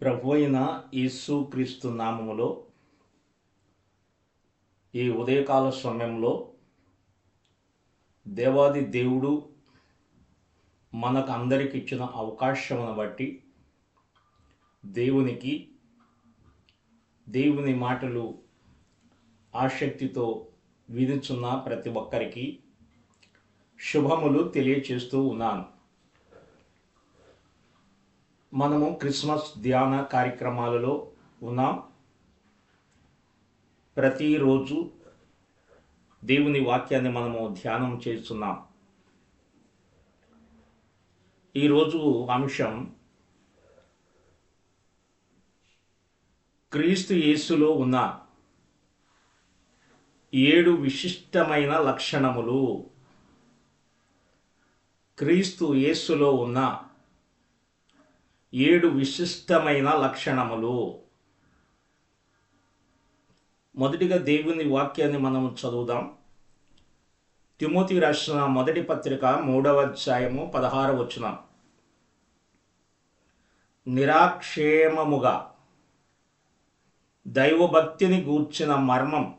ప్రభు అయిన యేసుక్రీస్తు నామములో ఈ ఉదయకాల సమయంలో దేవాది దేవుడు మనకు అందరికి ఇచ్చిన అవకాశమును బట్టి దేవునికి దేవుని మాటలు ఆసక్తితో విధించున్న ప్రతి ఒక్కరికి శుభములు తెలియచేస్తూ ఉన్నాను. మనము క్రిస్మస్ ధ్యాన కార్యక్రమాలలో ఉన్నాం. ప్రతిరోజు దేవుని వాక్యాన్ని మనము ధ్యానం చేస్తున్నాం. ఈరోజు అంశం క్రీస్తు యేసులో ఉన్న ఏడు విశిష్టమైన లక్షణములు. క్రీస్తు యేసులో ఉన్న ఏడు విశిష్టమైన లక్షణములు. మొదటిగా దేవుని వాక్యాన్ని మనం చదువుదాం. తిమోతి రాసిన మొదటి పత్రిక మూడవ అధ్యాయము పదహార వచ్చిన నిరాక్షేమముగా దైవభక్తిని గూర్చిన మర్మం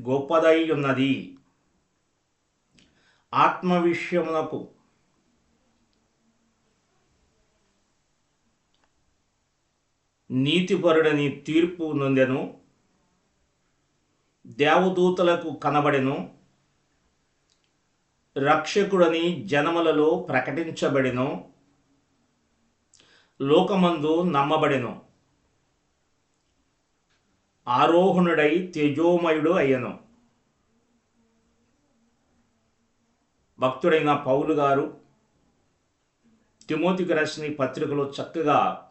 గొప్పదై ఉన్నది. ఆత్మ విషయమునకు నీతిపరుడని తీర్పు నొందెను. దేవదూతలకు కనబడెను. రక్షకుడని జనములలో ప్రకటించబడెను. లోకమందు నమ్మబడెను. ఆరోహణుడై తేజోమయుడు అయ్యను. భక్తుడైన పౌలు గారు తిమోతికి రాసిన పత్రికలో చక్కగా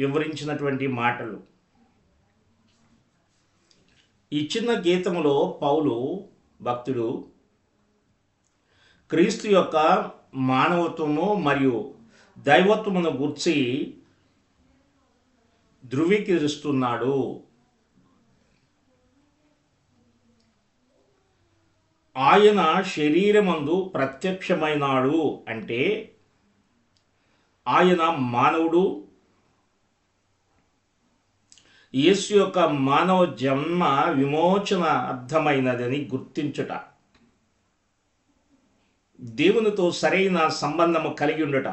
వివరించినటువంటి మాటలు. ఈ చిన్న గీతములో పౌలు భక్తుడు క్రీస్తు యొక్క మానవత్వము మరియు దైవత్వమును గుర్చి ధృవీకరిస్తున్నాడు. ఆయన శరీరమందు ప్రత్యక్షమైనాడు అంటే ఆయన మానవుడు యేసు యొక్క మానవ జన్మ విమోచన అర్థమైనదని గుర్తించుట. దేవునితో సరైన సంబంధము కలిగి ఉండుట.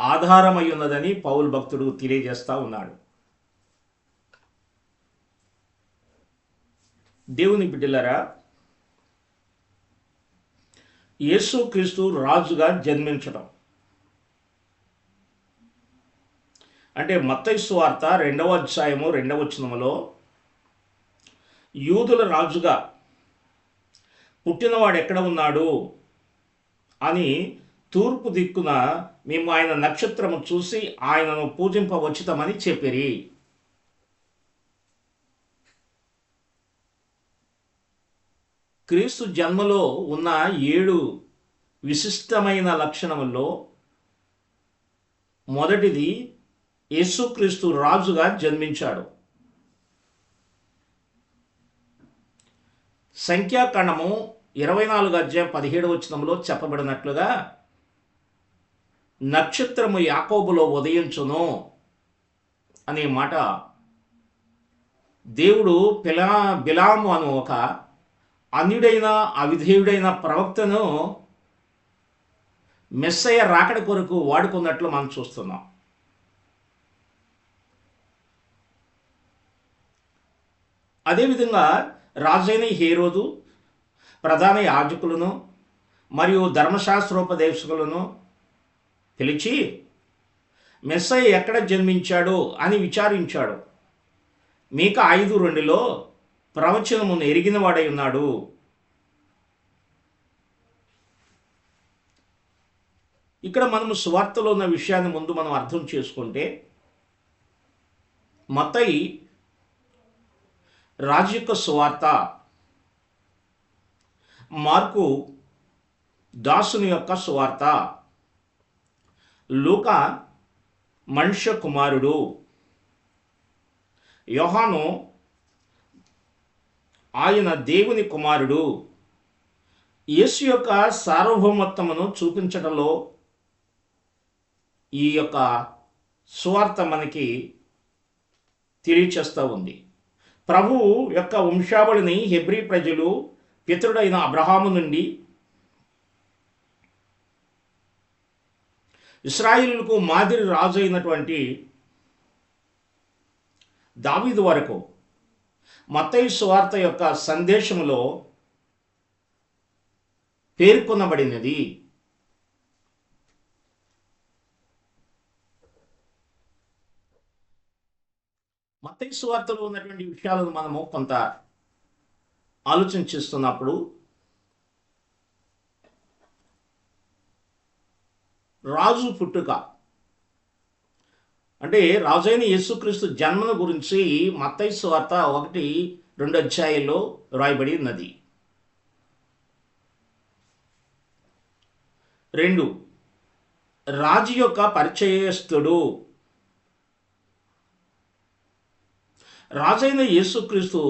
ఆధారమై ఉన్నదని పౌల్ భక్తుడు తెలియజేస్తా ఉన్నాడు. దేవుని బిడ్డలరా యేసుక్రీస్తు రాజుగా జన్మించడం అంటే మత్తైసు వార్త రెండవ అధ్యాయము రెండవ వచనములో యూదుల రాజుగా పుట్టినవాడు ఎక్కడ ఉన్నాడు అని తూర్పు దిక్కున మేము ఆయన నక్షత్రము చూసి ఆయనను పూజింపవచ్చుతామని చెప్పిరి. క్రీస్తు జన్మలో ఉన్న ఏడు విశిష్టమైన లక్షణముల్లో మొదటిది యేసుక్రీస్తు రాజుగా జన్మించాడు. సంఖ్యాకాండము ఇరవై నాలుగు అధ్యాయం పదిహేడు వచనంలో చెప్పబడినట్లుగా నక్షత్రము యాకోబులో ఉదయించును అనే మాట దేవుడు పిలా బిలాము అను ఒక అన్యుడైన అవిధేయుడైన ప్రవక్తను మెస్సయ్య రాకడ కొరకు వాడుకున్నట్లు మనం చూస్తున్నాం. అదేవిధంగా రాజైన హేరోదు ప్రధాన యాజకులను మరియు ధర్మశాస్త్రోపదేశకులను పిలిచి మెస్సయ్య ఎక్కడ జన్మించాడు? అని విచారించాడు. మీక ఐదు రెండులో ప్రవచనమును ఎరిగినవాడై ఉన్నాడు. ఇక్కడ మనము సువార్తలో ఉన్న విషయాన్ని ముందు మనం అర్థం చేసుకుంటే మతయి రాజు యొక్క సువార్త. మార్కు దాసుని యొక్క సువార్త. లూక మనుష్య కుమారుడు యోహాను ఆయన దేవుని కుమారుడు. యేసు యొక్క సార్వభౌమత్వమును చూపించడంలో ఈ యొక్క సువార్త మనకి తెలియచేస్తూ ఉంది. ప్రభువు యొక్క వంశావళిని హెబ్రీ ప్రజలు పితరుడైన అబ్రహాము నుండి ఇస్రాయిల్కు మాదిరి రాజు అయినటువంటి దావీదు వరకు మత్తయి సువార్త యొక్క సందేశంలో పేర్కొనబడినది. మత్తయి సువార్తలో ఉన్నటువంటి విషయాలను మనము కొంత ఆలోచన చేస్తున్నప్పుడు రాజు పుట్టుక. అంటే రాజైన యేసుక్రీస్తు జన్మను గురించి మత్తైసు సువార్త ఒకటి రెండు అధ్యాయంలో రాయబడి ఉన్నది. రెండు. రాజు యొక్క పరిచయస్తుడు రాజైన యేసుక్రీస్తు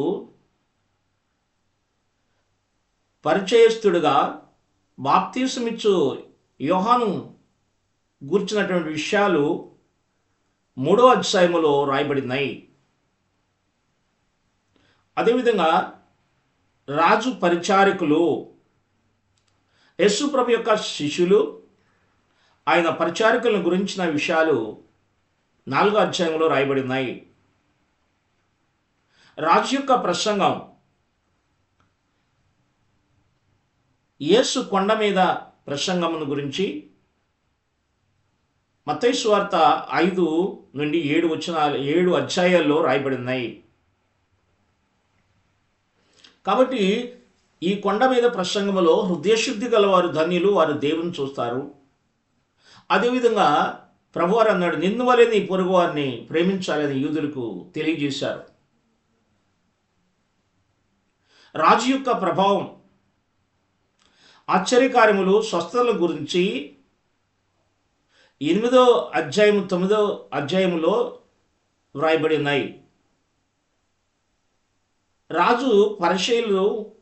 పరిచయస్తుడుగా బాప్తీసమిచ్చు యోహాను గూర్చినటువంటి విషయాలు మూడో అధ్యాయములో రాయబడినాయి. అదేవిధంగా రాజు పరిచారకులు యశుప్రభు యొక్క శిష్యులు ఆయన పరిచారకులను గురించిన విషయాలు నాలుగో అధ్యాయంలో రాయబడినాయి. రాజు యొక్క ప్రసంగం. యేసు కొండ మీద ప్రసంగమును గురించి మత్తయి వార్త ఐదు నుండి ఏడు వచ్చిన ఏడు అధ్యాయాల్లో రాయబడినాయి కాబట్టి ఈ కొండ మీద ప్రసంగములో హృదయశుద్ధి గల వారు ధన్యులు వారు దేవుని చూస్తారు. అదేవిధంగా ప్రభువారు అన్నాడు నిన్ను వలె నీ పొరుగు వారిని ప్రేమించాలని యూదులకు తెలియజేశారు. రాజు యొక్క ప్రభావం ఆశ్చర్యకార్యములు స్వస్థతల గురించి ఎనిమిదో అధ్యాయం తొమ్మిదో అధ్యాయములో వ్రాయబడి ఉన్నాయి. రాజు పరిశైలు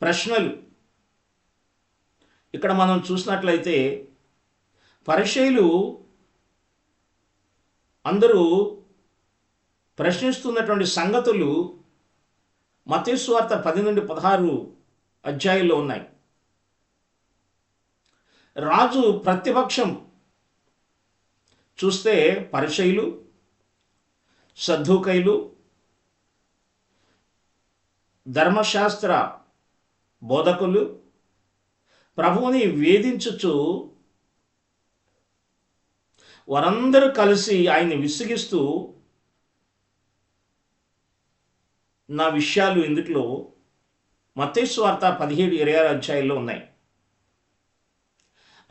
ప్రశ్నలు. ఇక్కడ మనం చూసినట్లయితే పరిశైలు అందరూ ప్రశ్నిస్తున్నటువంటి సంగతులు మతేశ్వార్త పది నుండి పదహారు అధ్యాయుల్లో ఉన్నాయి. రాజు ప్రతిపక్షం చూస్తే పరిచయులు సద్ధుకైలు ధర్మశాస్త్ర బోధకులు ప్రభువుని వేధించుచు వారందరూ కలిసి ఆయన్ని విసిగిస్తూ నా విషయాలు ఇందులో మతేశ్వార్త పదిహేడు ఇరవై ఆరు అధ్యాయుల్లో ఉన్నాయి.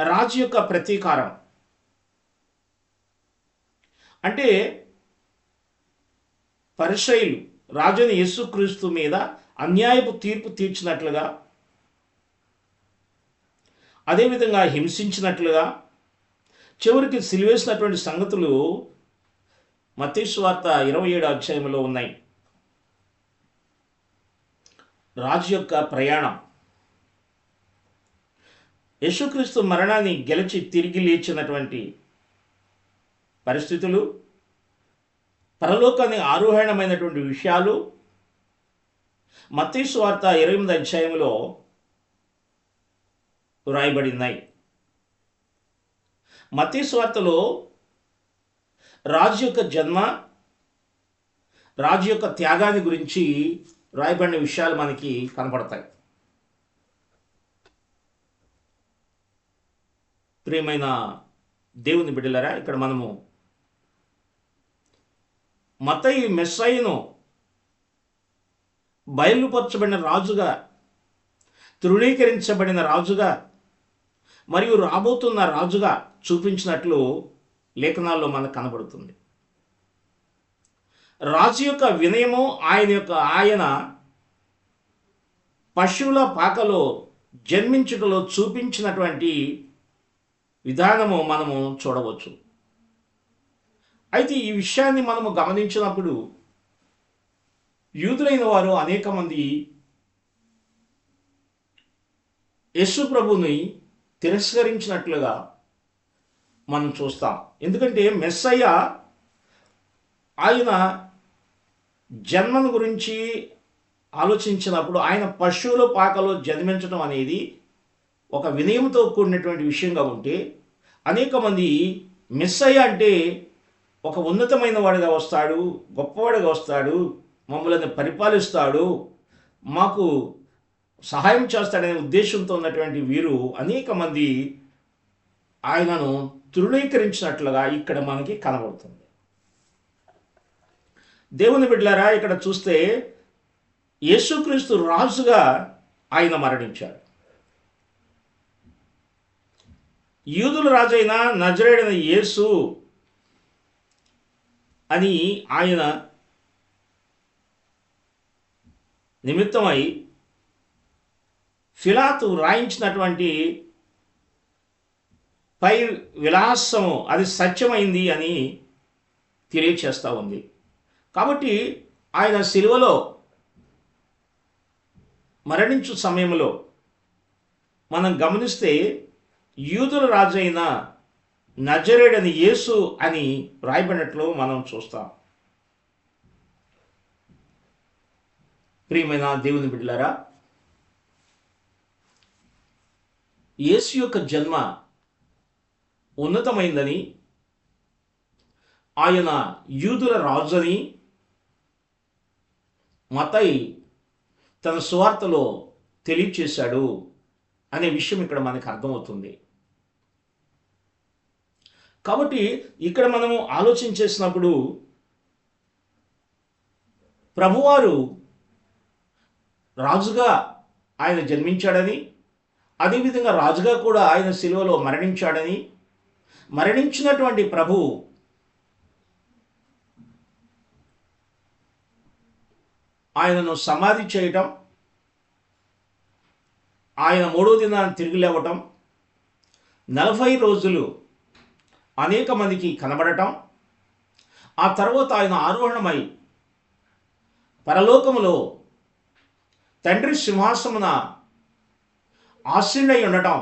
రాజు యొక్క ప్రతీకారం. అంటే పరిశైలు రాజుని యేసుక్రీస్తు మీద అన్యాయపు తీర్పు తీర్చినట్లుగా అదేవిధంగా హింసించినట్లుగా చివరికి సిలివేసినటువంటి సంగతులు మతేశ్వార్త ఇరవై ఏడు అధ్యాయంలో ఉన్నాయి. రాజు యొక్క ప్రయాణం. యేసుక్రీస్తు మరణాన్ని గెలిచి తిరిగి లేచినటువంటి పరిస్థితులు పరలోకాన్ని ఆరోహణమైనటువంటి విషయాలు మత్తీసు వార్త ఇరవై ఎనిమిది అధ్యాయంలో వ్రాయబడినాయి. మత్తీసు వార్తలో రాజు యొక్క జన్మ రాజు యొక్క త్యాగాన్ని గురించి రాయబడిన విషయాలు మనకి కనపడతాయి. ప్రియమైన దేవుని బిడ్డలరా ఇక్కడ మనము మతయి మెస్సయ్యను బయలుపరచబడిన రాజుగా తృణీకరించబడిన రాజుగా మరియు రాబోతున్న రాజుగా చూపించినట్లు లేఖనాల్లో మనకు కనబడుతుంది. రాజు యొక్క వినయము ఆయన యొక్క ఆయన పశువుల పాకలో జన్మించుటలో చూపించినటువంటి విధానము మనము చూడవచ్చు. అయితే ఈ విషయాన్ని మనము గమనించినప్పుడు యూదులైన వారు అనేక మంది యశు ప్రభుని తిరస్కరించినట్లుగా మనం చూస్తాం. ఎందుకంటే మెస్సయ్య ఆయన జన్మను గురించి ఆలోచించినప్పుడు ఆయన పశువుల పాకలో జన్మించడం అనేది ఒక వినయంతో కూడినటువంటి విషయంగా ఉంటే అనేక మంది మెస్సయ్య అంటే ఒక ఉన్నతమైన వాడిగా వస్తాడు గొప్పవాడిగా వస్తాడు మమ్మల్ని పరిపాలిస్తాడు మాకు సహాయం చేస్తాడనే ఉద్దేశంతో ఉన్నటువంటి వీరు అనేక మంది ఆయనను తృణీకరించినట్లుగా ఇక్కడ మనకి కనబడుతుంది. దేవుని బిడ్డలారా ఇక్కడ చూస్తే యేసుక్రీస్తు రాజుగా ఆయన మరణించాడు. యూదుల రాజైన నజరేడైన యేసు అని ఆయన నిమిత్తమై ఫిలాతు రాయించినటువంటి పై విలాసము అది సత్యమైంది అని తెలియచేస్తూ ఉంది. కాబట్టి ఆయన సిలువలో మరణించు సమయంలో మనం గమనిస్తే యూదుల రాజైన నజరేడని యేసు అని రాయబడినట్లు మనం చూస్తాం. ప్రియమైన దేవుని బిడ్డలారా యేసు యొక్క జన్మ ఉన్నతమైందని ఆయన యూదుల రాజని మతయి తన సువార్తలో తెలియచేశాడు అనే విషయం ఇక్కడ మనకు అర్థమవుతుంది. కాబట్టి ఇక్కడ మనము ఆలోచించేసినప్పుడు ప్రభువారు రాజుగా ఆయన జన్మించాడని అదేవిధంగా రాజుగా కూడా ఆయన శిలువలో మరణించాడని మరణించినటువంటి ప్రభు ఆయనను సమాధి చేయటం ఆయన మూడో దినాన్ని తిరిగి లేవటం నలభై రోజులు అనేక మందికి కనబడటం ఆ తర్వాత ఆయన ఆరోహణమై పరలోకములో తండ్రి సింహాసమున ఆశ్రయుడై ఉండటం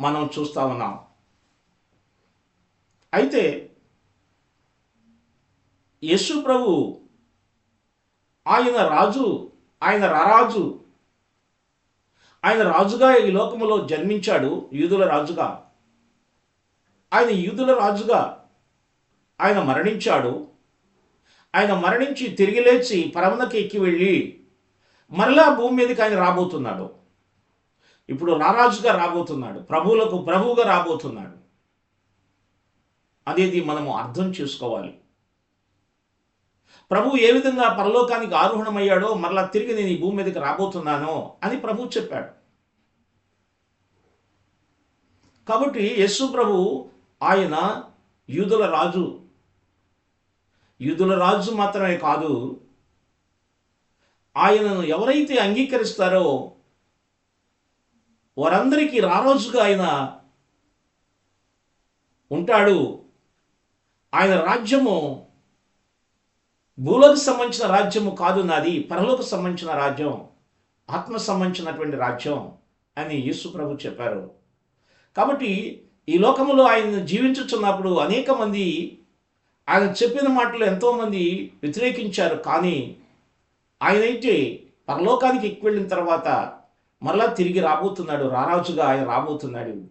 మనం చూస్తా ఉన్నాం. అయితే యేసు ప్రభు ఆయన రాజు ఆయన రారాజు ఆయన రాజుగా ఈ లోకములో జన్మించాడు యూదుల రాజుగా. ఆయన యూదుల రాజుగా ఆయన మరణించాడు. ఆయన మరణించి తిరిగి లేచి పరమనకి ఎక్కి వెళ్ళి మరలా భూమి మీదకి ఆయన రాబోతున్నాడు. ఇప్పుడు రారాజుగా రాబోతున్నాడు ప్రభువులకు ప్రభువుగా రాబోతున్నాడు. అనేది మనము అర్థం చేసుకోవాలి. ప్రభు ఏ విధంగా పరలోకానికి ఆరోహణమయ్యాడో మరలా తిరిగి నేను ఈ భూమి మీదకి రాబోతున్నానో అని ప్రభు చెప్పాడు. కాబట్టి యస్సు ప్రభు ఆయన యూదుల రాజు. యూదుల రాజు మాత్రమే కాదు ఆయనను ఎవరైతే అంగీకరిస్తారో వారందరికీ రారోజుగా ఆయన ఉంటాడు. ఆయన రాజ్యము భూలోకి సంబంధించిన రాజ్యము కాదు నాది పరలోకి సంబంధించిన రాజ్యం ఆత్మ సంబంధించినటువంటి రాజ్యం అని యేసు ప్రభు చెప్పారు. కాబట్టి ఈ లోకములో ఆయన జీవించుచున్నప్పుడు అనేక మంది ఆయన చెప్పిన మాటలు ఎంతోమంది వ్యతిరేకించారు. కానీ ఆయనైతే పరలోకానికి ఎక్కువ వెళ్ళిన తర్వాత మరలా తిరిగి రాబోతున్నాడు. రారాజుగా ఆయన రాబోతున్నాడు.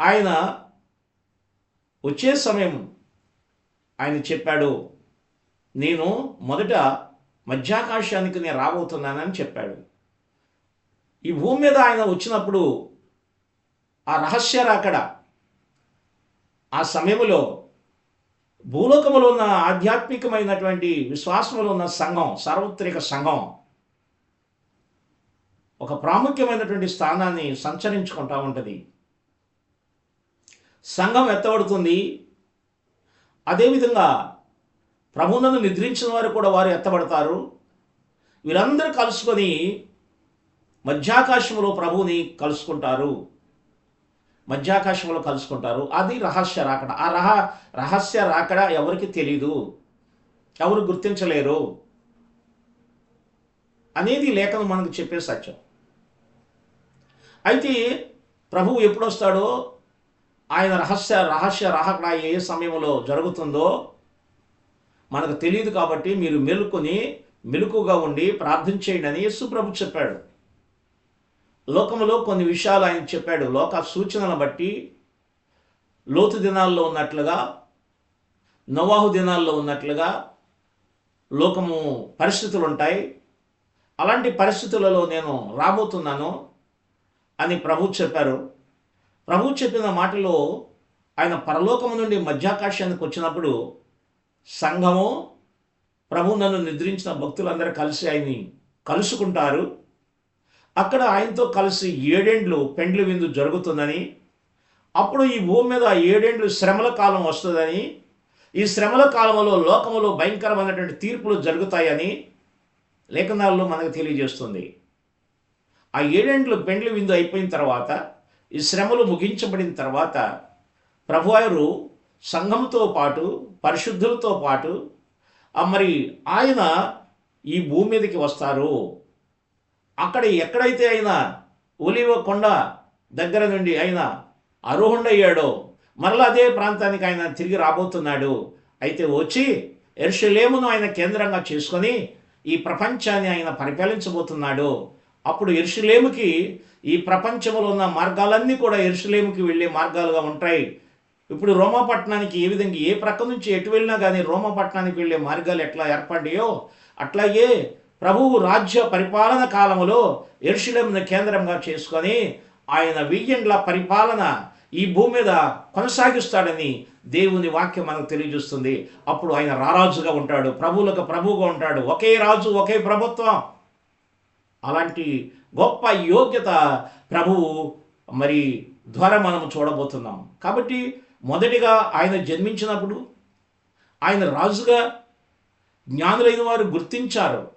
ఆయన వచ్చే సమయం ఆయన చెప్పాడు నేను మొదట మధ్యాకాశానికి నేను రాబోతున్నానని చెప్పాడు. ఈ భూమి మీద ఆయన వచ్చినప్పుడు ఆ రహస్య రాకడ ఆ సమయంలో భూలోకములో ఉన్న ఆధ్యాత్మికమైనటువంటి విశ్వాసములో ఉన్న సంఘం సార్వత్రిక సంఘం ఒక ప్రాముఖ్యమైనటువంటి స్థానాన్ని సంచరించుకుంటా ఉంటుంది. సంఘం ఎత్తబడుతుంది. అదేవిధంగా ప్రభునందు నిద్రించిన వారు కూడా వారు ఎత్తబడతారు. వీరందరూ కలుసుకొని మధ్యాకాశంలో ప్రభువుని కలుసుకుంటారు. మధ్యాకాశంలో కలుసుకుంటారు. అది రహస్య రాకడ. ఆ రహ రహస్య రాకడ ఎవరికి తెలీదు. ఎవరు గుర్తించలేరు. అనేది లేఖనం మనకు చెప్పే సత్యం. అయితే ప్రభువు ఎప్పుడు వస్తాడో ఆయన రహస్య రహస్య రాహకడ ఏ సమయంలో జరుగుతుందో? మనకు తెలియదు కాబట్టి మీరు మెలుకొని మెలుకుగా ఉండి ప్రార్థన చేయండి అని యేసుప్రభు చెప్పాడు. లోకంలో కొన్ని విషయాలు ఆయన చెప్పాడు. లోక సూచనలను బట్టి లోతు దినాల్లో ఉన్నట్లుగా నవాహు దినాల్లో ఉన్నట్లుగా లోకము పరిస్థితులు ఉంటాయి అలాంటి పరిస్థితులలో నేను రాబోతున్నాను అని ప్రభు చెప్పారు. ప్రభు చెప్పిన మాటలో ఆయన పరలోకము నుండి మధ్యాకాశానికి వచ్చినప్పుడు సంఘము? ప్రభు నన్ను నిద్రించిన భక్తులందరూ కలిసి ఆయన్ని కలుసుకుంటారు. అక్కడ ఆయనతో కలిసి ఏడేండ్లు పెండ్లి విందు జరుగుతుందని అప్పుడు ఈ భూమి మీద ఏడేండ్లు శ్రమల కాలం వస్తుందని ఈ శ్రమల కాలంలో లోకములో భయంకరమైనటువంటి తీర్పులు జరుగుతాయని లేఖనాల్లో మనకు తెలియజేస్తుంది. ఆ ఏడేండ్లు పెండ్లి విందు అయిపోయిన తర్వాత ఈ శ్రమలు ముగించబడిన తర్వాత ప్రభువారు సంఘంతో పాటు పరిశుద్ధులతో పాటు మరి ఆయన ఈ భూమి మీదకి వస్తారు. అక్కడ ఎక్కడైతే ఆయన ఒలివ కొండ దగ్గర నుండి ఆయన అరోహుండయ్యాడో మరలా అదే ప్రాంతానికి ఆయన తిరిగి రాబోతున్నాడు. అయితే వచ్చి ఎర్షలేమును ఆయన కేంద్రంగా చేసుకొని ఈ ప్రపంచాన్ని ఆయన పరిపాలించబోతున్నాడు. అప్పుడు ఎరుషులేముకి ఈ ప్రపంచంలో ఉన్న మార్గాలన్నీ కూడా ఎరుషులేముకి వెళ్ళే మార్గాలుగా ఉంటాయి. ఇప్పుడు రోమాపట్నానికి ఏ విధంగా ఏ ప్రక్క నుంచి ఎటు వెళ్ళినా కానీ రోమాపట్నానికి వెళ్ళే మార్గాలు ఎట్లా ఏర్పడ్డాయో అట్లాగే ప్రభువు రాజ్య పరిపాలన కాలంలో ఎరుషులేమును కేంద్రంగా చేసుకొని ఆయన వెయ్యండ్ల పరిపాలన ఈ భూమి మీద కొనసాగిస్తాడని దేవుని వాక్యం మనకు తెలియజేస్తుంది. అప్పుడు ఆయన రారాజుగా ఉంటాడు ప్రభువులకు ప్రభువుగా ఉంటాడు. ఒకే రాజు ఒకే ప్రభుత్వం. అలాంటి గొప్ప యోగ్యత ప్రభువు మరి ద్వారా మనం చూడబోతున్నాం. కాబట్టి మొదటిగా ఆయన జన్మించినప్పుడు ఆయన రాజుగా జ్ఞానులైన వారు గుర్తించారు.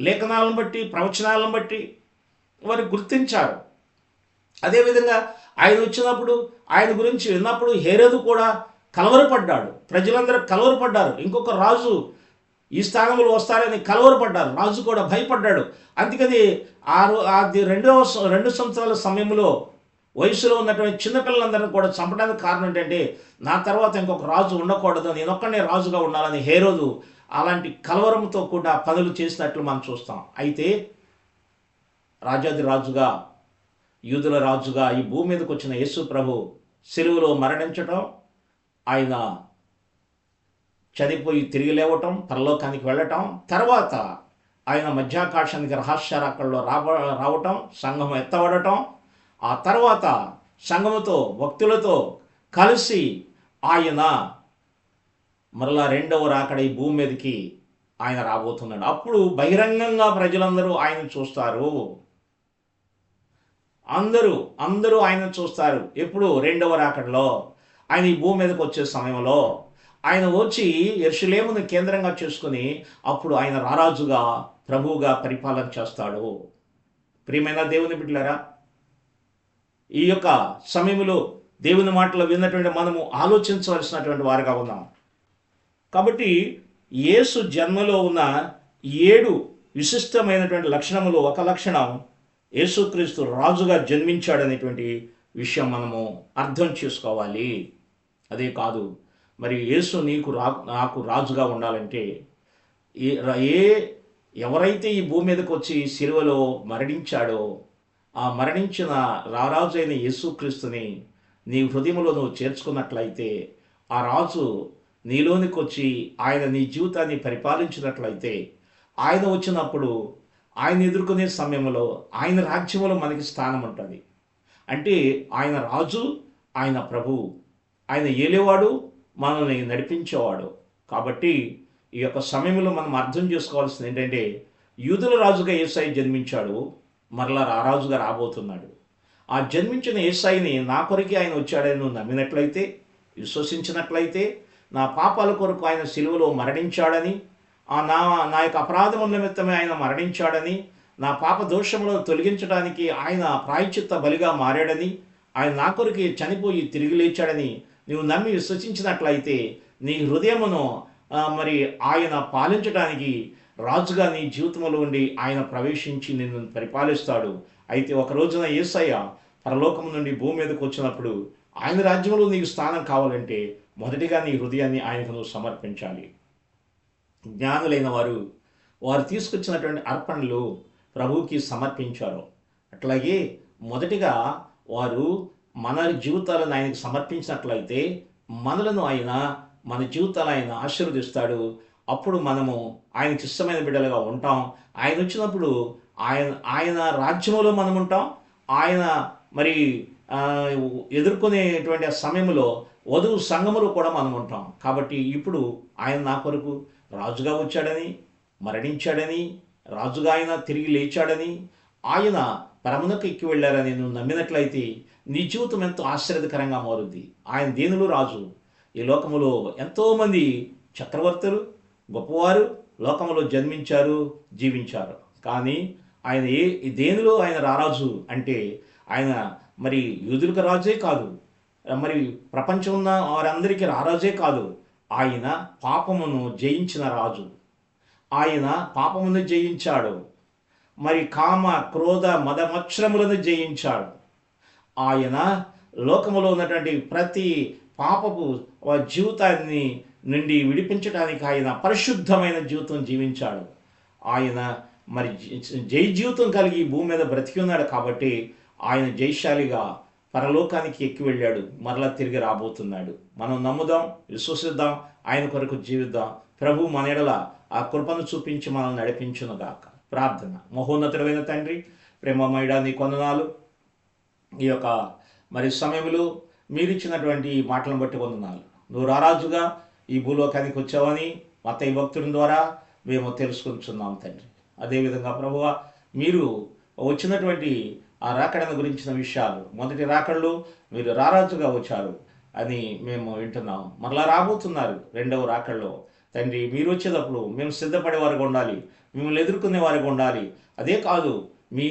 లేఖనాలను బట్టి ప్రవచనాలను బట్టి వారు గుర్తించారు. అదేవిధంగా ఆయన వచ్చినప్పుడు ఆయన గురించి విన్నప్పుడు హేరదు కూడా కలవరపడ్డాడు. ప్రజలందరూ కలవరపడ్డారు. ఇంకొక రాజు ఈ స్థానంలో వస్తారని కలవరపడ్డారు. రాజు కూడా భయపడ్డాడు. అందుకని ఆ అది రెండవ రెండు సంవత్సరాల సమయంలో వయసులో ఉన్నటువంటి చిన్నపిల్లలందరినీ కూడా చంపడానికి కారణం ఏంటంటే నా తర్వాత ఇంకొక రాజు ఉండకూడదు నేనొక్కడే రాజుగా ఉండాలని హేరోదు అలాంటి కలవరంతో కూడా పనులు చేసినట్లు మనం చూస్తాం. అయితే రాజాది రాజుగా యూదుల రాజుగా ఈ భూమి మీదకి వచ్చిన యేసు ప్రభు సెలువులో మరణించటం ఆయన చనిపోయి తిరిగి లేవటం పరలోకానికి వెళ్ళటం తర్వాత ఆయన మధ్యాకాశానికి రహస్యరాకల్లో రావ రావటం సంఘం ఎత్తబడటం ఆ తర్వాత సంఘముతో భక్తులతో కలిసి ఆయన మరలా రెండవ రాకడ ఈ భూమి మీదకి ఆయన రాబోతున్నాడు. అప్పుడు బహిరంగంగా ప్రజలందరూ ఆయన చూస్తారు. అందరూ అందరూ ఆయన చూస్తారు. ఎప్పుడు? రెండవ రాకడలో. ఆయన ఈ భూమి మీదకి వచ్చే సమయంలో. ఆయన వచ్చి ఎర్షులేమును కేంద్రంగా చేసుకుని అప్పుడు ఆయన రారాజుగా ప్రభువుగా పరిపాలన చేస్తాడు. ప్రియమైన దేవుని బిడ్డలారా ఈ యొక్క సమయంలో దేవుని మాటలు విన్నటువంటి మనము ఆలోచించవలసినటువంటి వారుగా ఉన్నాం. కాబట్టి యేసు జన్మలో ఉన్న ఏడు విశిష్టమైనటువంటి లక్షణములు ఒక లక్షణం యేసుక్రీస్తు రాజుగా జన్మించాడనేటువంటి విషయం మనము అర్థం చేసుకోవాలి. అదే కాదు మరి యేసు నీకు రా నాకు రాజుగా ఉండాలంటే ఏ ఎవరైతే ఈ భూమి మీదకి వచ్చి సిలువలో మరణించాడో ఆ మరణించిన రారాజు అయిన యేసుక్రీస్తుని నీ హృదయంలో నువ్వు చేర్చుకున్నట్లయితే ఆ రాజు నీలోనికి వచ్చి ఆయన నీ జీవితాన్ని పరిపాలించినట్లయితే ఆయన వచ్చినప్పుడు ఆయన ఎదుర్కొనే సమయంలో ఆయన రాజ్యంలో మనకి స్థానం ఉంటుంది అంటే ఆయన రాజు ఆయన ప్రభు ఆయన ఏలేవాడు మనల్ని నడిపించేవాడు. కాబట్టి ఈ యొక్క సమయంలో మనం అర్థం చేసుకోవాల్సింది ఏంటంటే యూదుల రాజుగా ఏసై జన్మించాడు. మరలా రారాజుగా రాబోతున్నాడు. ఆ జన్మించిన ఏసాయిని నా కొరకే ఆయన వచ్చాడని నువ్వు నమ్మినట్లయితే విశ్వసించినట్లయితే నా పాపాల కొరకు ఆయన సిలువలో మరణించాడని ఆ నా నా యొక్క అపరాధముల నిమిత్తమే ఆయన మరణించాడని నా పాప దోషములను తొలగించడానికి ఆయన ప్రాయచిత్త బలిగా మారాడని ఆయన నా కొరికి చనిపోయి తిరిగి లేచాడని నీవు నమ్మి విశ్వసించినట్లయితే నీ హృదయమును మరి ఆయన పాలించడానికి రాజుగా నీ జీవితంలో ఉండి ఆయన ప్రవేశించి నిన్ను పరిపాలిస్తాడు. అయితే ఒక రోజున యేసయ్య పరలోకం నుండి భూమి మీదకు వచ్చినప్పుడు ఆయన రాజ్యంలో నీకు స్థానం కావాలంటే మొదటిగా నీ హృదయాన్ని ఆయనకు నువ్వు సమర్పించాలి. జ్ఞానులైన వారు వారు తీసుకొచ్చినటువంటి అర్పణలు ప్రభువుకి సమర్పించారు. అట్లాగే మొదటిగా వారు మన జీవితాలను ఆయనకు సమర్పించినట్లయితే మనలను ఆయన మన జీవితాలు ఆయన ఆశీర్వదిస్తాడు. అప్పుడు మనము ఆయనకి ఇష్టమైన బిడ్డలుగా ఉంటాం. ఆయన వచ్చినప్పుడు ఆయన ఆయన రాజ్యంలో మనం ఉంటాం. ఆయన మరి ఎదుర్కొనేటువంటి ఆ సమయంలో వధువు సంఘములో కూడా మనం ఉంటాం. కాబట్టి ఇప్పుడు ఆయన నా కొరకు రాజుగా వచ్చాడని మరణించాడని రాజుగా ఆయన తిరిగి లేచాడని ఆయన పరమునకు ఎక్కి వెళ్ళారని నువ్వు నమ్మినట్లయితే నీ జీవితం ఎంతో ఆశ్చర్యకరంగా మారుద్ది. ఆయన దేనులు రాజు? ఈ లోకములో ఎంతోమంది చక్రవర్తులు గొప్పవారు లోకములో జన్మించారు జీవించారు. కానీ ఆయన ఏ దేనిలో ఆయన రారాజు అంటే ఆయన మరి యూదులకు రాజే కాదు. మరి ప్రపంచం ఉన్న వారందరికీ రారాజే కాదు. ఆయన పాపమును జయించిన రాజు. ఆయన పాపమును జయించాడు. మరి కామ క్రోధ మదమక్షరములను జయించాడు. ఆయన లోకములో ఉన్నటువంటి ప్రతి పాపపు జీవితాన్ని నుండి విడిపించడానికి ఆయన పరిశుద్ధమైన జీవితం జీవించాడు. ఆయన మరి జై జీవితం కలిగి భూమి మీద బ్రతికి ఉన్నాడు కాబట్టి ఆయన జైశాలిగా పరలోకానికి ఎక్కి వెళ్ళాడు. మరలా తిరిగి రాబోతున్నాడు. మనం నమ్ముదాం విశ్వసిద్దాం ఆయన కొరకు జీవిద్దాం. ప్రభు మన ఎడల ఆ కృపను చూపించి మనల్ని నడిపించునుగాక ప్రార్థన. మహోన్నతుడైన తండ్రి ప్రేమమయుడా నీ కొందనాలు. ఈ యొక్క మరి సమయంలో మీరిచ్చినటువంటి ఈ మాటలను బట్టి కొందనాలు నువ్వు రారాజుగా ఈ భూలోకానికి వచ్చావని మత ఈ ద్వారా మేము తెలుసుకుంటున్నాం తండ్రి. అదేవిధంగా ప్రభువ మీరు వచ్చినటువంటి ఆ రాకడను గురించిన విషయాలు మొదటి రాకళ్ళు మీరు రారాజుగా వచ్చారు అని మేము వింటున్నాం. మరలా రాబోతున్నారు రెండవ రాకళ్ళు తండ్రి మీరు వచ్చేటప్పుడు మేము సిద్ధపడే వారికి ఉండాలి మిమ్మల్ని ఎదుర్కొనే వారికి ఉండాలి. అదే కాదు మీ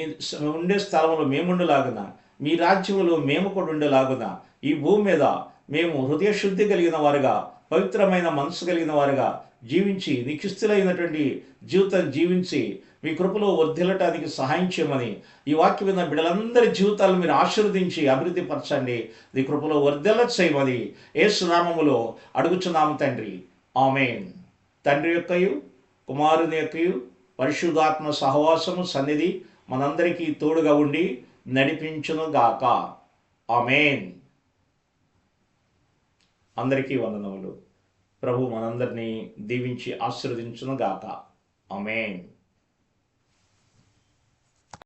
ఉండే స్థలంలో మేముండలాగున మీ రాజ్యంలో మేము కూడా ఉండేలాగున ఈ భూమి మీద మేము హృదయ శుద్ధి కలిగిన వారుగా పవిత్రమైన మనసు కలిగిన వారుగా జీవించి నికిస్తులైనటువంటి జీవితం జీవించి మీ కృపలో వర్ధిల్లటానికి సహాయం చేయమని ఈ వాక్యం విన్న బిడ్డలందరి జీవితాలను మీరు ఆశీర్వదించి అభివృద్ధి పరచండి నీ కృపలో వర్ధిల్ల చేయమని ఏసునామములో అడుగుచున్నాము తండ్రి. ఆమెన్. తండ్రి యొక్కయు కుమారుని యొక్కయు పరిశుద్ధాత్మ సహవాసము సన్నిధి మనందరికీ తోడుగా ఉండి నడిపించును గాక ఆమెన్. అందరికీ వందనములు. ప్రభు మనందరినీ దీవించి ఆశీర్వదించును గాక అమేన్